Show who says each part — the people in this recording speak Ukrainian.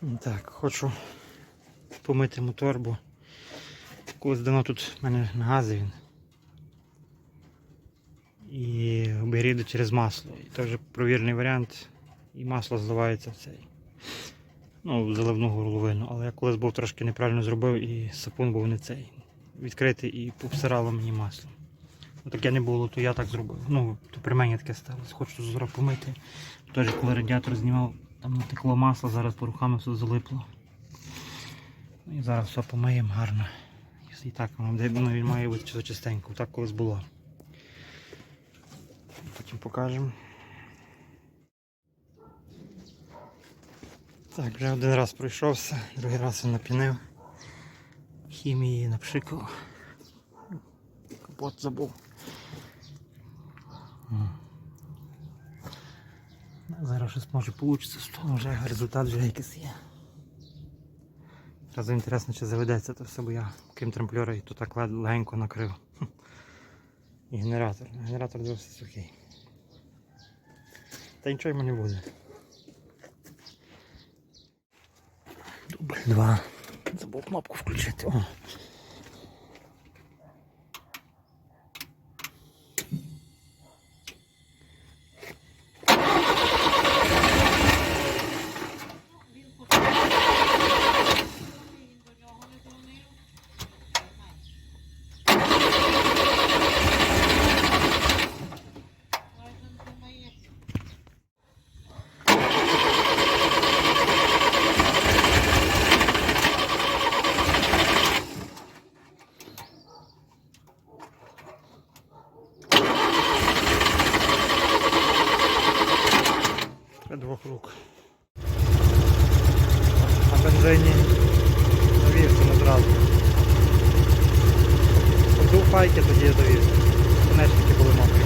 Speaker 1: Так, хочу помити мотор, бо колись давно тут в мене на газі він. І обігріду через масло. І вже провірний варіант. І масло зливається в цей. Ну, в заливну горловину. Але я колись був трошки неправильно зробив і сапун був не цей. Відкритий і повсирало мені масло. Ну, таке не було, то я так зробив. Ну, то при мені таке сталося. Хочу зараз помити. Теж коли радіатор знімав, там натекло масло, зараз по руками все залипло. Ну і зараз все помиємо гарно. І так ну, він має бути чистенько, так колись було. Потім покажемо. Так, вже один раз пройшовся, другий раз він напінив. Хімії напшикав. Капот забув. Зараз щось може вийде того, вже результат вже якийсь є. Зразу інтересно, чи заведеться то все, бо я крім трамплера і то так легенько накрив. І генератор. Генератор досить сухий. Та нічого йому не буде. Дубль два. Забув кнопку включити. О. Рук. На бензині довівся одразу. Подув файки, тоді я довівся. Конечники були мокрі.